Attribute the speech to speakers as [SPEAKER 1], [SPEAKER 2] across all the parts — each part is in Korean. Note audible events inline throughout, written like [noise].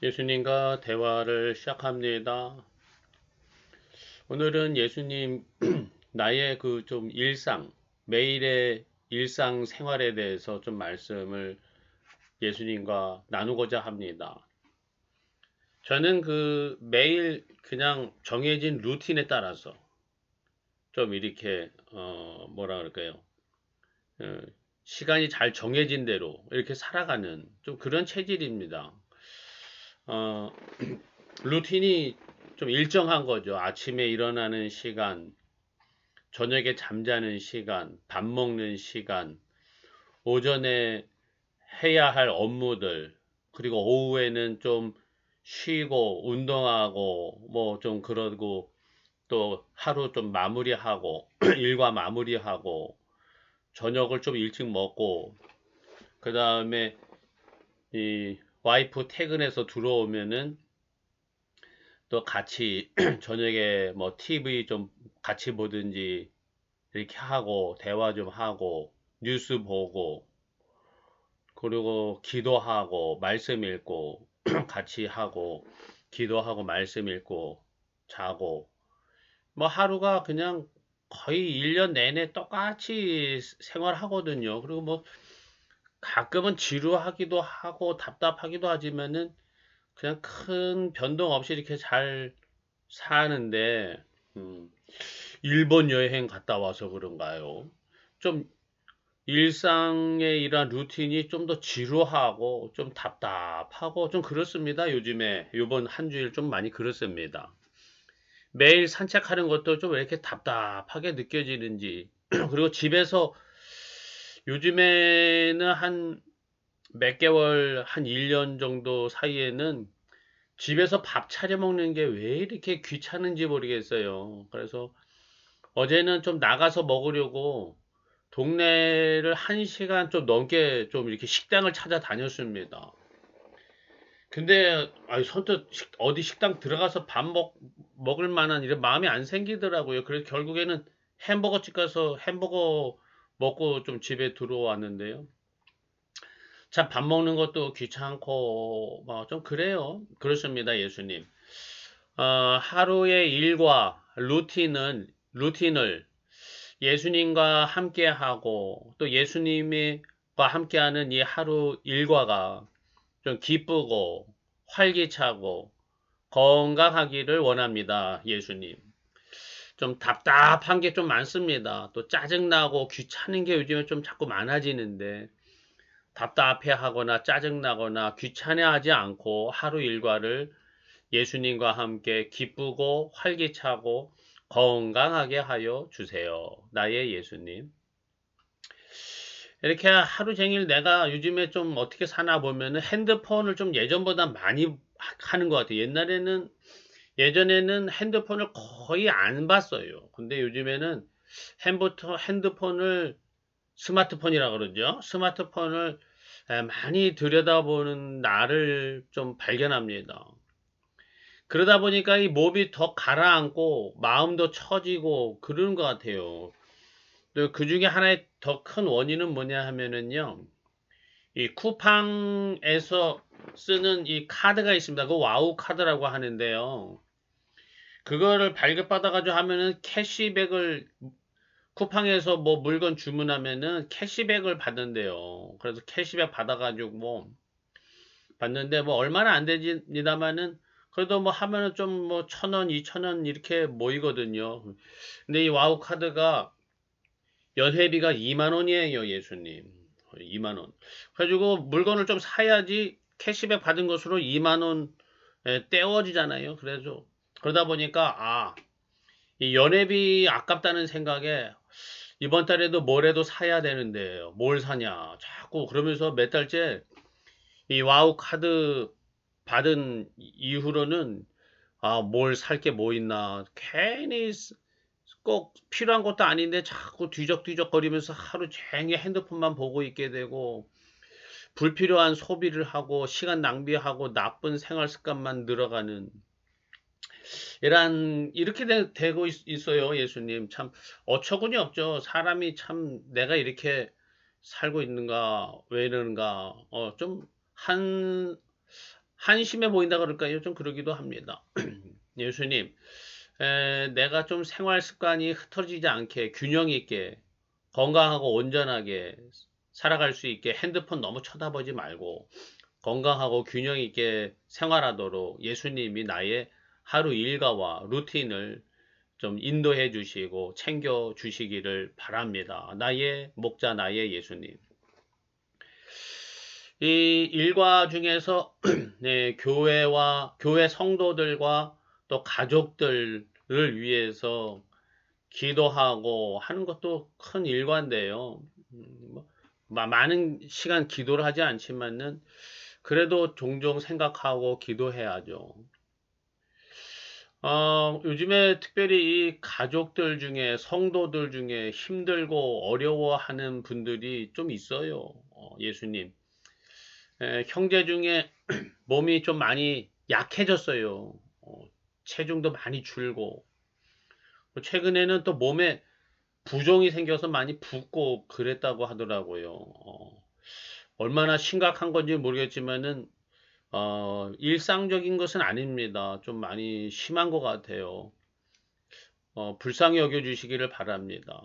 [SPEAKER 1] 예수님과 대화를 시작합니다. 오늘은 예수님 [clears throat] 나의 그 좀 일상, 매일의 일상 생활에 대해서 좀 말씀을 예수님과 나누고자 합니다. 저는 그 매일 그냥 정해진 루틴에 따라서 좀 이렇게 어 뭐라 그럴까요? 어, 시간이 잘 정해진 대로 이렇게 살아가는 좀 그런 체질입니다. 어, 루틴이 좀 일정한 거죠. 아침에 일어나는 시간, 저녁에 잠자는 시간, 밥 먹는 시간, 오전에 해야 할 업무들, 그리고 오후에는 좀 쉬고 운동하고 뭐 좀 그러고 또 하루 좀 마무리하고 [clears throat] 일과 마무리하고 저녁을 좀 일찍 먹고 그 다음에 이 와이프 퇴근해서 들어오면은 또 같이 [clears throat] 저녁에 뭐 TV 좀 같이 보든지 이렇게 하고 대화 좀 하고 뉴스 보고 그리고 기도하고 말씀 읽고 [clears throat] 같이 하고 기도하고 말씀 읽고 자고 뭐 하루가 그냥 거의 1년 내내 똑같이 생활하거든요. 그리고 뭐 가끔은 지루하기도 하고 답답하기도 하지만은 그냥 큰 변동 없이 이렇게 잘 사는데 음, 일본 여행 갔다 와서 그런가요? 좀 일상의 이런 루틴이 좀 더 지루하고 좀 답답하고 좀 그렇습니다. 요즘에 요번 한 주일 좀 많이 그렇습니다. 매일 산책하는 것도 좀왜 이렇게 답답하게 느껴지는지 [clears throat] 그리고 집에서 요즘에는 한 몇 개월, 한 1년 정도 사이에는 집에서 밥 차려 먹는 게 왜 이렇게 귀찮은지 모르겠어요. 그래서 어제는 좀 나가서 먹으려고 동네를 한 시간 좀 넘게 좀 이렇게 식당을 찾아다녔습니다. 근데 아니 선뜻 식- 어디 식당 들어가서 밥 먹, 먹을 만한 이런 마음이 안 생기더라고요. 그래서 결국에는 햄버거 집 가서 햄버거 먹고 좀 집에 들어왔는데요. 참 밥 먹는 것도 귀찮고 뭐 좀 그래요. 그렇습니다, 예수님. 어, 하루의 일과 루틴은 루틴을 예수님과 함께하고 또 예수님과 함께하는 이 하루 일과가 좀 기쁘고 활기차고 건강하기를 원합니다, 예수님. 좀 답답한 게 좀 많습니다. 또 짜증나고 귀찮은 게 요즘에 좀 자꾸 많아지는데 답답해 하거나 짜증나거나 귀찮아 하지 않고 하루 일과를 예수님과 함께 기쁘고 활기차고 건강하게 하여 주세요. 나의 예수님. 이렇게 하루 종일 내가 요즘에 좀 어떻게 사나 보면은 핸드폰을 좀 예전보다 많이 하는 것 같아요. 옛날에는 예전에는 핸드폰을 거의 안 봤어요. 근데 요즘에는 핸드폰, 핸드폰을 스마트폰이라 그러죠. 스마트폰을 많이 들여다보는 나를 좀 발견합니다. 그러다 보니까 이 몸이 더 가라앉고 마음도 처지고 그러는 것 같아요. 그 중에 하나의 더 큰 원인은 뭐냐 하면은요. 이 쿠팡에서 쓰는 이 카드가 있습니다. 그 와우 카드라고 하는데요. 그거를 발급받아가지고 하면은 캐시백을 쿠팡에서 뭐 물건 주문하면은 캐시백을 받는데요. 그래서 캐시백 받아가지고 뭐 받는데 뭐 얼마나 안 되지니다마는 그래도 뭐 하면은 좀 뭐 천 원, 이천 원 이렇게 모이거든요. 근데 이 와우 카드가 연회비가 2만 원이에요, 예수님. 2만 원. 그래가지고 물건을 좀 사야지 캐시백 받은 것으로 2만 원 떼어지잖아요. 그래서 그러다 보니까 아, 이 연회비 아깝다는 생각에 이번 달에도 뭐래도 사야 되는데 뭘 사냐. 자꾸 그러면서 몇 달째 이 와우 카드 받은 이후로는 아, 뭘 살 게 뭐 있나. 괜히 꼭 필요한 것도 아닌데 자꾸 뒤적뒤적 거리면서 하루 종일 핸드폰만 보고 있게 되고 불필요한 소비를 하고 시간 낭비하고 나쁜 생활 습관만 늘어가는 이란 이렇게 되, 고 있, 어요 예수님 참 어처구니 없죠 사람이 참 내가 이렇게 살고 있는가 왜 이러는가 어 좀 한 한심해 보인다 그럴까요? 좀 그러기도 합니다. [clears throat] 예수님, 에, 내가 좀 생활 습관이 흐트러지지 않게 균형 있게 건강하고 온전하게 살아갈 수 있게 핸드폰 너무 쳐다보지 말고 건강하고 균형 있게 생활하도록 예수님이 나의 하루 일과와 루틴을 좀 인도해 주시고 챙겨 주시기를 바랍니다. 나의 목자, 나의 예수님. 이 일과 중에서 [clears throat] 네, 교회와 교회 성도들과 또 가족들을 위해서 기도하고 하는 것도 큰 일과인데요. 음, 뭐, 많은 시간 기도를 하지 않지만은 그래도 종종 생각하고 기도해야죠. 어, 요즘에 특별히 이 가족들 중에 성도들 중에 힘들고 어려워하는 분들이 좀 있어요. 어, 예수님. 에, 형제 중에 [clears throat] 몸이 좀 많이 약해졌어요. 어, 체중도 많이 줄고 최근에는 또 몸에 부종이 생겨서 많이 붓고 그랬다고 하더라고요. 어, 얼마나 심각한 건지 모르겠지만은 어, 일상적인 것은 아닙니다. 좀 많이 심한 것 같아요. 어, 불쌍히 여겨주시기를 바랍니다.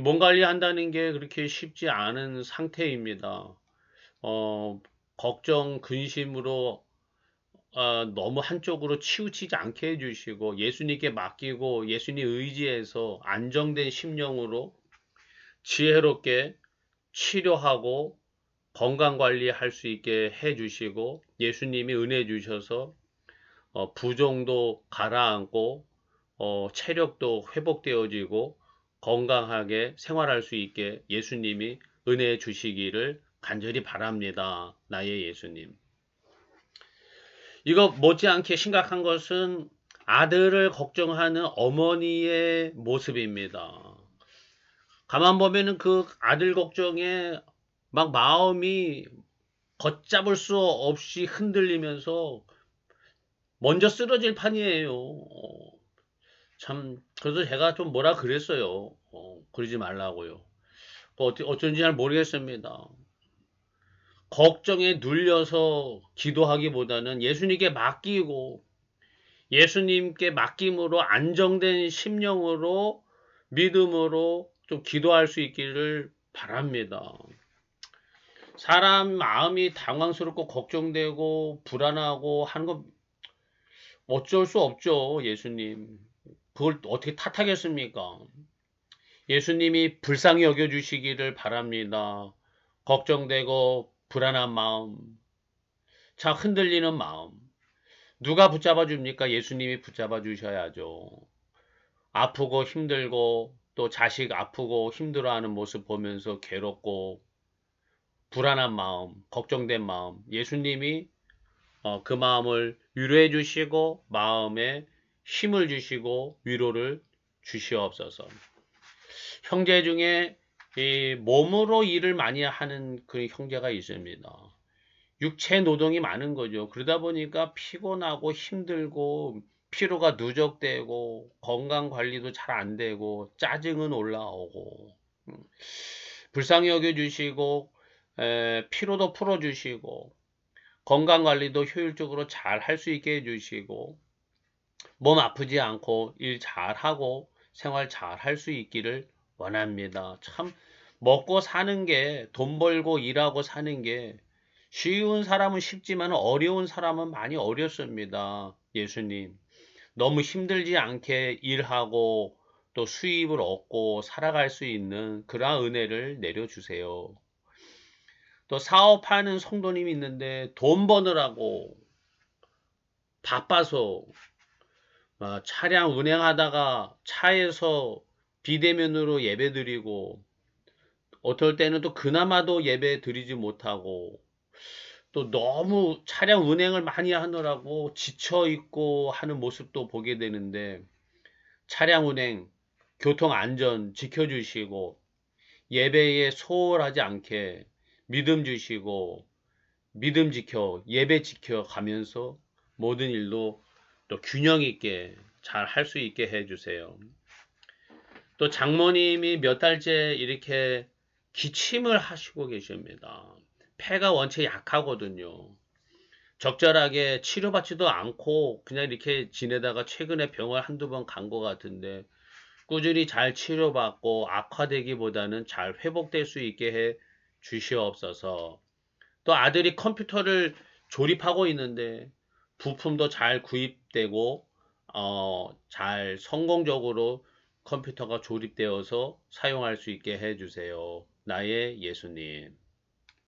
[SPEAKER 1] 몸 관리한다는 게 그렇게 쉽지 않은 상태입니다. 어, 걱정, 근심으로 어, 너무 한쪽으로 치우치지 않게 해주시고 예수님께 맡기고 예수님 의지해서 안정된 심령으로 지혜롭게 치료하고 건강 관리할 수 있게 해 주시고 예수님이 은혜 주셔서 어, 부종도 가라앉고 어, 체력도 회복되어지고 건강하게 생활할 수 있게 예수님이 은혜 주시기를 간절히 바랍니다. 나의 예수님. 이거 못지않게 심각한 것은 아들을 걱정하는 어머니의 모습입니다. 가만 보면은 그 아들 걱정에 막 마음이 걷잡을 수 없이 흔들리면서 먼저 쓰러질 판이에요. 어, 참 그래서 제가 좀 뭐라 그랬어요. 어, 그러지 말라고요. 또 어쩐지 잘 모르겠습니다. 걱정에 눌려서 기도하기보다는 예수님께 맡기고 예수님께 맡김으로 안정된 심령으로 믿음으로 좀 기도할 수 있기를 바랍니다. 사람 마음이 당황스럽고 걱정되고 불안하고 하는 건 어쩔 수 없죠, 예수님. 그걸 어떻게 탓하겠습니까? 예수님이 불쌍히 여겨주시기를 바랍니다. 걱정되고 불안한 마음, 참 흔들리는 마음. 누가 붙잡아 줍니까? 예수님이 붙잡아 주셔야죠. 아프고 힘들고 또 자식 아프고 힘들어하는 모습 보면서 괴롭고 불안한 마음, 걱정된 마음, 예수님이 어, 그 마음을 위로해 주시고 마음에 힘을 주시고 위로를 주시옵소서. 형제 중에 이 몸으로 일을 많이 하는 그 형제가 있습니다. 육체 노동이 많은 거죠. 그러다 보니까 피곤하고 힘들고 피로가 누적되고 건강 관리도 잘 안 되고 짜증은 올라오고 음, 불쌍히 여겨 주시고 피로도 풀어 주시고 건강 관리도 효율적으로 잘 할 수 있게 해 주시고 몸 아프지 않고 일 잘 하고 생활 잘 할 수 있기를 원합니다. 참 먹고 사는 게 돈 벌고 일하고 사는 게 쉬운 사람은 쉽지만 어려운 사람은 많이 어렵습니다. 예수님. 너무 힘들지 않게 일하고 또 수입을 얻고 살아갈 수 있는 그러한 은혜를 내려주세요. 또 사업하는 성도님이 있는데 돈 버느라고 바빠서 어, 차량 운행하다가 차에서 비대면으로 예배 드리고 어떨 때는 또 그나마도 예배 드리지 못하고 또 너무 차량 운행을 많이 하느라고 지쳐 있고 하는 모습도 보게 되는데 차량 운행, 교통 안전 지켜주시고 예배에 소홀하지 않게 믿음 주시고 믿음 지켜 예배 지켜 가면서 모든 일도 또 균형 있게 잘 할 수 있게 해 주세요. 또 장모님이 몇 달째 이렇게 기침을 하시고 계십니다. 폐가 원체 약하거든요. 적절하게 치료받지도 않고 그냥 이렇게 지내다가 최근에 병원 한두 번 간 것 같은데 꾸준히 잘 치료받고 악화되기보다는 잘 회복될 수 있게 해 주시옵소서. 또 아들이 컴퓨터를 조립하고 있는데 부품도 잘 구입되고 어, 잘 성공적으로 컴퓨터가 조립되어서 사용할 수 있게 해 주세요. 나의 예수님.